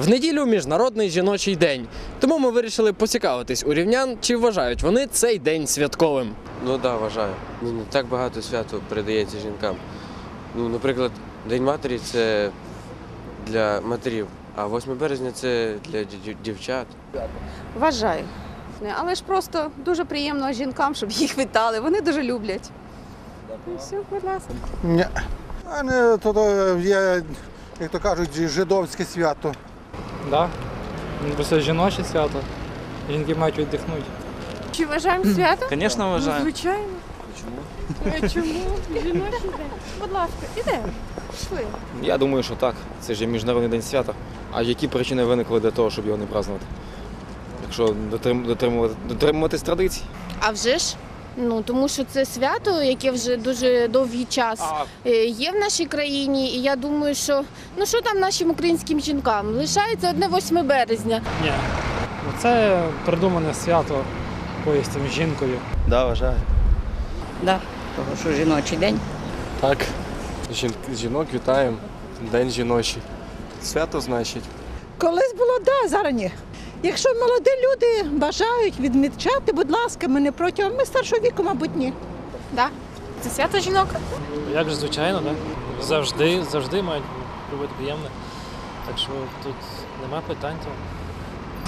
В неділю міжнародний жіночий день. Тому ми вирішили поцікавитись у рівнян, чи вважають вони цей день святковим. Ну так, да, вважаю. Ну, не так багато свято передається жінкам. Ну, наприклад, День матері це для матерів, а 8 березня це для дівчат. Вважаю. Але ж просто дуже приємно жінкам, щоб їх вітали. Вони дуже люблять. І все, будь ласка. Ні. А не то, то є, як то кажуть, жидовське свято. Да. Бо це жіноче свято. Жінки мають віддихнути. Чи вважаємо свято? Звісно, Ну, звичайно. Чому? Чому? Жіночий день. Будь ласка, ідемо. Пішли. Я думаю, що так. Це ж є міжнародний день свята. А які причини виникли для того, щоб його не празднувати? Якщо дотримувати, дотримуватись традицій. А вже ж. Ну тому що це свято, яке вже дуже довгий час е, є в нашій країні. І я думаю, що ну що там нашим українським жінкам? Лишається одне 8 березня. Ні. Ну, Це придумане свято якоюсь там жінкою. Да, вважаю. Да, того що жіночий день. Так, жін- жінок вітаємо. День жіночий. Свято значить. Колись було да, зараз ні. Якщо молоді люди бажають відмічати, будь ласка, ми не проти, а ми старшого віку, мабуть, ні. Да? Це свято жінок. Як же звичайно, так? Завжди, завжди мають робити приємне. Так що тут нема питань.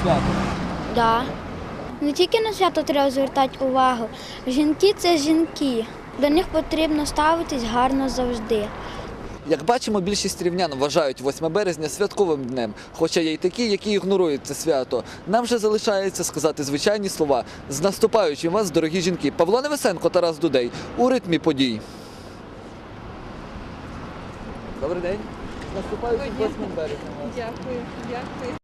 То. Да. Не тільки на свято треба звертати увагу. Жінки це жінки. До них потрібно ставитись гарно завжди. Як бачимо, більшість рівнян вважають 8 березня святковим днем, хоча є й такі, які ігнорують це свято. Нам же залишається сказати звичайні слова з наступаючим вас, дорогі жінки. Павло Невесенко, Тарас Дудей у ритмі подій. Добрий день. Наступаючим 8 березня. Дякую, дякую.